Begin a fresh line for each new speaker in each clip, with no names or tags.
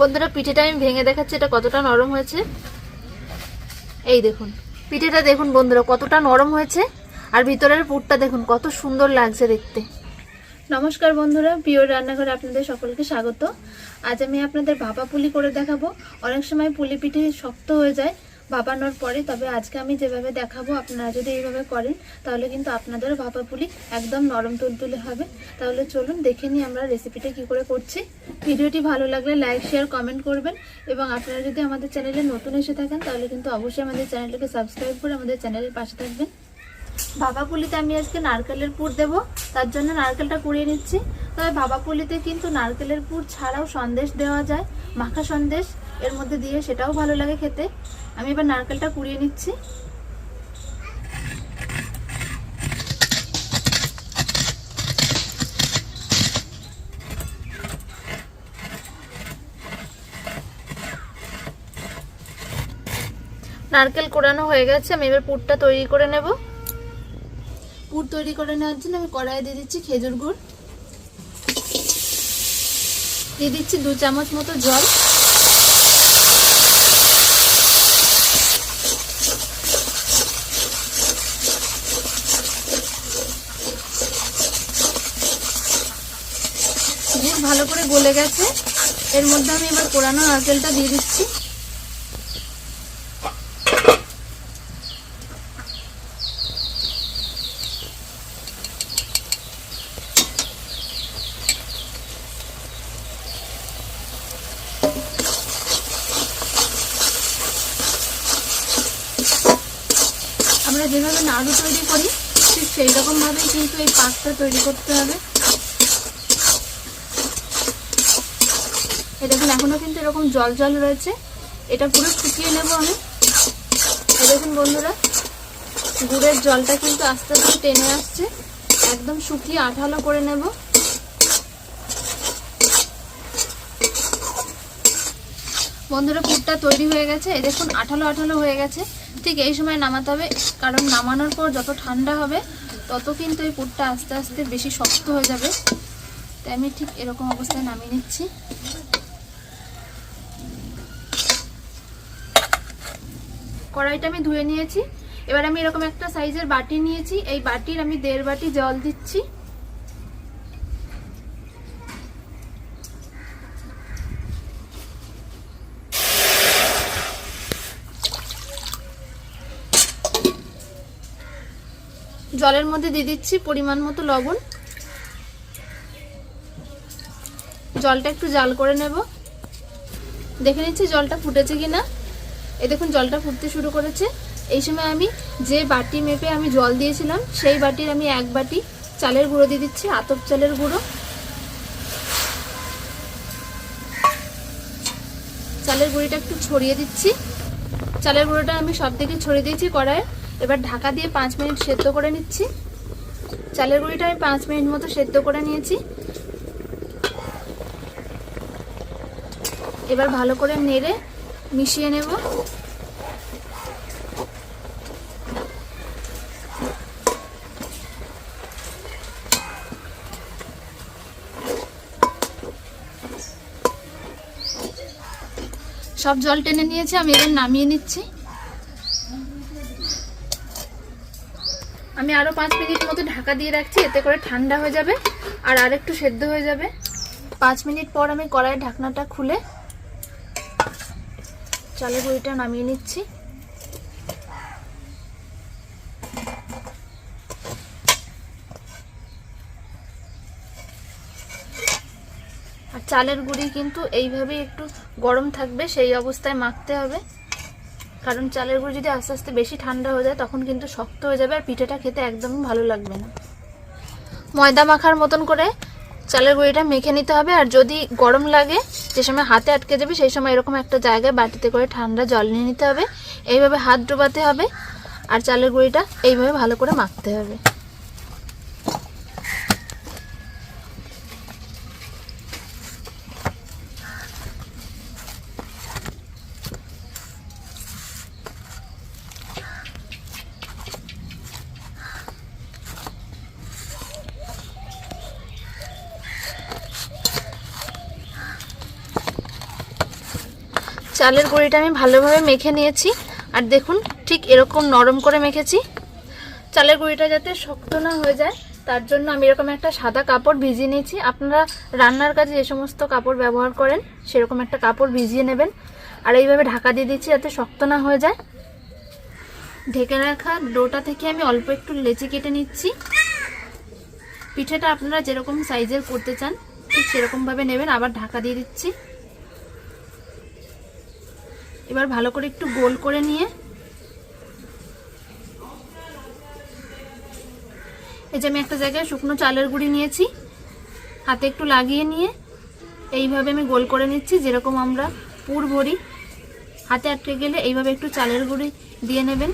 বন্ধুরা, পিঠেটা আমি ভেঙে দেখাচ্ছি, এটা কতটা নরম হয়েছে। এই দেখুন, পিঠেটা দেখুন বন্ধুরা, কতটা নরম হয়েছে। আর ভিতরের পুরটা দেখুন, কত সুন্দর লাগছে দেখতে। নমস্কার বন্ধুরা প্রিয় রান্নাঘরে আপনাদের সকলকে স্বাগত। আজ আমি আপনাদের ভাপা পুলি করে দেখাবো। অনেক সময় পুলি পিঠে শক্ত হয়ে যায় ভাপানোর পরে, তবে আজকে আমি যেভাবে দেখাবো, আপনারা যদি এইভাবে করেন, তাহলে কিন্তু আপনাদেরও ভাপা পুলি একদম নরম তুলতুলে হবে। তাহলে চলুন দেখে নিই আমরা রেসিপিটা কি করে করছি। ভিডিওটি ভালো লাগলে লাইক শেয়ার কমেন্ট করবেন। এবং আপনারা যদি আমাদের চ্যানেলে নতুন এসে থাকেন, তাহলে কিন্তু অবশ্যই আমাদের চ্যানেলটাকে সাবস্ক্রাইব করে আমাদের চ্যানেলের পাশে থাকবেন। ভাপা পুলিতে আমি আজকে নারকেলের পুর দেব। তার জন্য নারকেলটা কুড়িয়ে নিচ্ছি। তবে ভাপা পুলিতে কিন্তু নারকেলের পুর ছাড়াও সন্দেশ দেওয়া যায়, মাখা সন্দেশ। এর মধ্যে দিয়ে সেটাও ভালো লাগে খেতে। আমি এবার নারকেলটা কুড়িয়ে নিচ্ছি। নারকেল কোড়ানো হয়ে গেছে, আমি এবার পুরটা তৈরি করে নেব। পুর তৈরি করে নেওয়ার জন্য আমি কড়াইয়ে দিয়ে দিচ্ছি খেজুর গুড়। দিয়ে দিচ্ছি দু চামচ মতো জল গুড় ভালো করে গলে গেছে। এর মধ্যে আমি এবার কোরানো নারকেলটা দিয়ে দিচ্ছি। আমরা যেভাবে নাড়ু তৈরি করি, ঠিক সেই রকম ভাবেই কিন্তু এই পাকটা তৈরি করতে হবে। এই দেখুন এখনও কিন্তু এরকম জল জল রয়েছে। এটা পুরো শুকিয়ে নেব আমি। এই দেখুন বন্ধুরা, গুড়ের জলটা কিন্তু আস্তে আস্তে টেনে আসছে। একদম শুকিয়ে আঠালো করে নেব। বন্ধুরা, পুরটা তৈরি হয়ে গেছে। এই দেখুন, আঠালো আঠালো হয়ে গেছে। ঠিক এই সময় নামাতে হবে, কারণ নামানোর পর যত ঠান্ডা হবে, তত কিন্তু এই পুরটা আস্তে আস্তে বেশি শক্ত হয়ে যাবে। তাই আমি ঠিক এরকম অবস্থায় নামিয়ে নিচ্ছি। কড়াইটা আমি ধুয়ে নিয়েছি। এবার আমি এরকম একটা সাইজের বাটি নিয়েছি। এই বাটির আমি দেড় বাটি জল দিচ্ছি। জলের মধ্যে দিয়ে দিচ্ছি পরিমাণ মতো লবণ। জলটা একটু জাল করে নেব। দেখে নিচ্ছি জলটা ফুটেছে কিনা। এই দেখুন, জলটা ফুটতে শুরু করেছে। এই সময় আমি যে বাটি মেপে আমি জল দিয়েছিলাম, সেই বাটির আমি এক বাটি চালের গুঁড়ো দিয়ে দিচ্ছি, আতপ চালের গুঁড়ো। চালের গুঁড়িটা একটু ছড়িয়ে দিচ্ছি। চালের গুঁড়োটা আমি সব দিকে ছড়িয়ে দিয়েছি কড়াইয়ে। এবার ঢাকা দিয়ে পাঁচ মিনিট সেদ্ধ করে নিচ্ছি। চালের গুঁড়িটা আমি পাঁচ মিনিট মতো সেদ্ধ করে নিয়েছি। এবার ভালো করে নেড়ে মিশিয়ে নেব। সব জল টেনে নিয়েছে, আমি এবার নামিয়ে নিচ্ছি। আমি আরও পাঁচ মিনিট মতো ঢাকা দিয়ে রাখছি, এতে করে ঠান্ডা হয়ে যাবে আর আরেকটু সেদ্ধ হয়ে যাবে। পাঁচ মিনিট পর আমি কড়াইয়ের ঢাকনাটা খুলে চালের গুঁড়িটা নামিয়ে নিচ্ছি। আর চালের গুঁড়ি কিন্তু এইভাবেই একটু গরম থাকবে, সেই অবস্থায় মাখতে হবে। কারণ চালের গুঁড়ি যদি আস্তে আস্তে বেশি ঠান্ডা হয়ে যায়, তখন কিন্তু শক্ত হয়ে যাবে আর পিঠেটা খেতে একদমই ভালো লাগবে না। ময়দা মাখার মতন করে চালের গুঁড়িটা মেখে নিতে হবে, আর যদি গরম লাগে, যে সময় হাতে আটকে যাবে, সেই সময় এরকম একটা জায়গায় বাটিতে করে ঠান্ডা জল নিয়ে নিতে হবে। এইভাবে হাত ডোবাতে হবে, আর চালের গুঁড়িটা এইভাবে ভালো করে মাখতে হবে। চালের গুঁড়িটা আমি ভালোভাবে মেখে নিয়েছি। আর দেখুন, ঠিক এরকম নরম করে মেখেছি। চালের গুঁড়িটা যাতে শক্ত না হয়ে যায়, তার জন্য আমি এরকম একটা সাদা কাপড় ভিজিয়ে নিয়েছি। আপনারা রান্নার কাজে যে সমস্ত কাপড় ব্যবহার করেন, সেরকম একটা কাপড় ভিজিয়ে নেবেন। আর এইভাবে ঢাকা দিয়ে দিচ্ছি যাতে শক্ত না হয়ে যায়। ঢেকে রাখা ডোটা থেকে আমি অল্প একটু লেচি কেটে নিচ্ছি। পিঠেটা আপনারা যেরকম সাইজের করতে চান, ঠিক সেরকমভাবে নেবেন। আবার ঢাকা দিয়ে দিচ্ছি। এবার ভালো করে একটু গোল করে নিয়ে এই যে আমি একটা জায়গায় শুকনো চালের গুঁড়ি নিয়েছি, হাতে একটু লাগিয়ে নিয়ে এইভাবে আমি গোল করে নিচ্ছি, যেরকম আমরা পুর ভরি। হাতে আটকে গেলে এইভাবে একটু চালের গুঁড়ি দিয়ে নেবেন।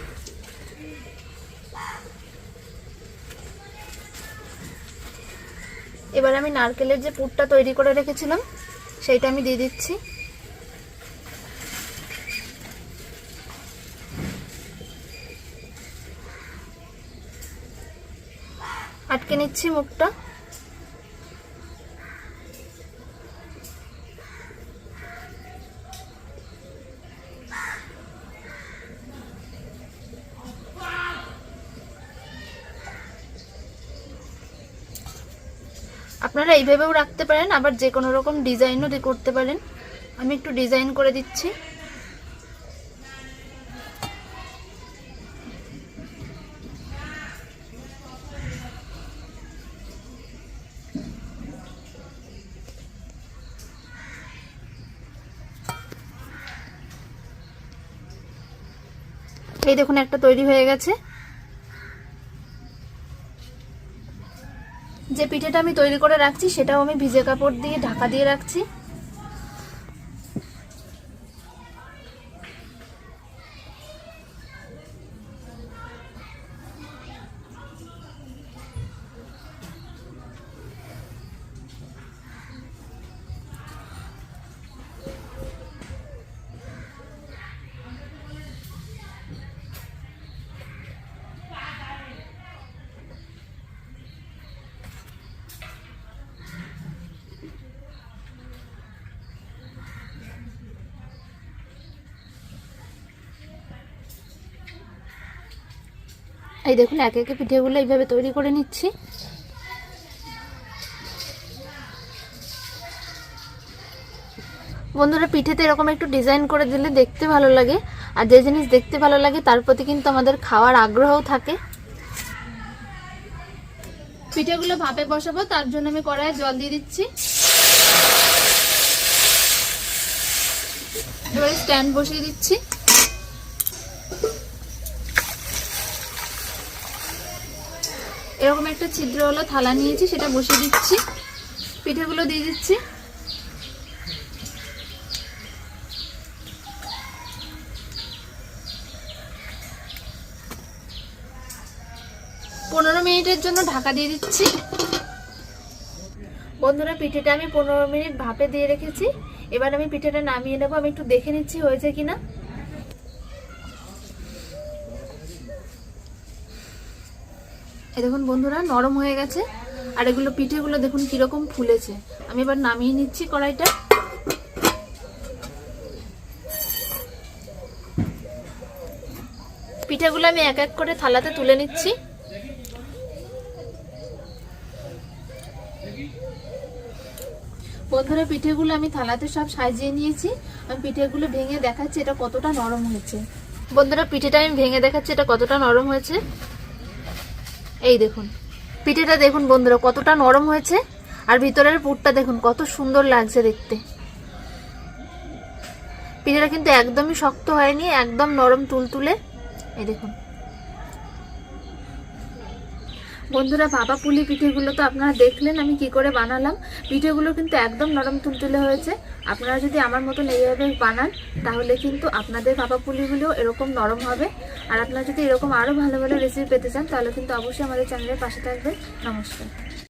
এবার আমি নারকেলের যে পুরটা তৈরি করে রেখেছিলাম, সেইটা আমি দিয়ে দিচ্ছি। আটকে নিচ্ছি মুখটা। আপনারা এইভাবেও রাখতে পারেন, আবার যে কোনো রকম ডিজাইনও করতে পারেন। আমি একটু ডিজাইন করে দিচ্ছি। এই দেখুন, একটা তৈরি হয়ে গেছে। যে পিঠেটা আমি তৈরি করে রাখছি, সেটাও আমি ভিজে কাপড় দিয়ে ঢাকা দিয়ে রাখছি। এই দেখুন, একে একে পিঠেগুলো এইভাবে তৈরি করে নিচ্ছি। বন্ধুরা, পিঠেতে এরকম একটু ডিজাইন করে দিলে দেখতে ভালো লাগে। আর যে জিনিস দেখতে ভালো লাগে, তার প্রতি কিন্তু আমাদের খাওয়ার আগ্রহও থাকে। পিঠেগুলো ভাপে বসাবো, তার জন্য আমি কড়াইয়ে জল দিয়ে দিচ্ছি। এবারে স্ট্যান্ড বসিয়ে দিচ্ছি। এরকম একটা ছিদ্র হলো থালা নিয়েছি, সেটা বসিয়ে দিচ্ছি। পিঠেগুলো দিয়ে দিচ্ছি। পনেরো মিনিটের জন্য ঢাকা দিয়ে দিচ্ছি। বন্ধুরা, পিঠেটা আমি পনেরো মিনিট ভাপে দিয়ে রেখেছি। এবার আমি পিঠেটা নামিয়ে নেব। আমি একটু দেখে নিচ্ছি হয়েছে কিনা। এই দেখুন বন্ধুরা, নরম হয়ে গেছে। আর এগুলো পিঠেগুলো দেখুন কীরকম ফুলেছে। আমি এবার নামিয়ে নিচ্ছি কড়াইটা। পিঠেগুলো আমি এক এক করে থালাতে তুলে নিচ্ছি। বন্ধুরা, পিঠেগুলো আমি থালাতে সব সাজিয়ে নিয়েছি। আমি পিঠেগুলো ভেঙে দেখাচ্ছি এটা কতটা নরম হয়েছে। বন্ধুরা, পিঠেটা আমি ভেঙে দেখাচ্ছি এটা কতটা নরম হয়েছে। এই দেখুন, পিঠেটা দেখুন বন্ধুরা, কতটা নরম হয়েছে, আর ভিতরের পুরটা দেখুন, কত সুন্দর লাগছে দেখতে। পিঠেটা কিন্তু একদমই শক্ত হয়নি, একদম নরম তুলতুলে। এই দেখুন বন্ধুরা, বাবা পুলি পিঠেগুলো তো আপনারা দেখলেন, আমি কি করে বানালাম। পিঠেগুলো কিন্তু একদম নরম তুলতুলে হয়েছে। আপনারা যদি আমার মতন এইভাবে বানান, তাহলে কিন্তু আপনাদের বাবা পুলিগুলো এরকম নরম হবে। আর আপনারা যদি এরকম আরও ভালো ভালো রেসিপি পেতে চান, তাহলে কিন্তু অবশ্যই আমাদের চ্যানেলের পাশে থাকবেন। নমস্কার।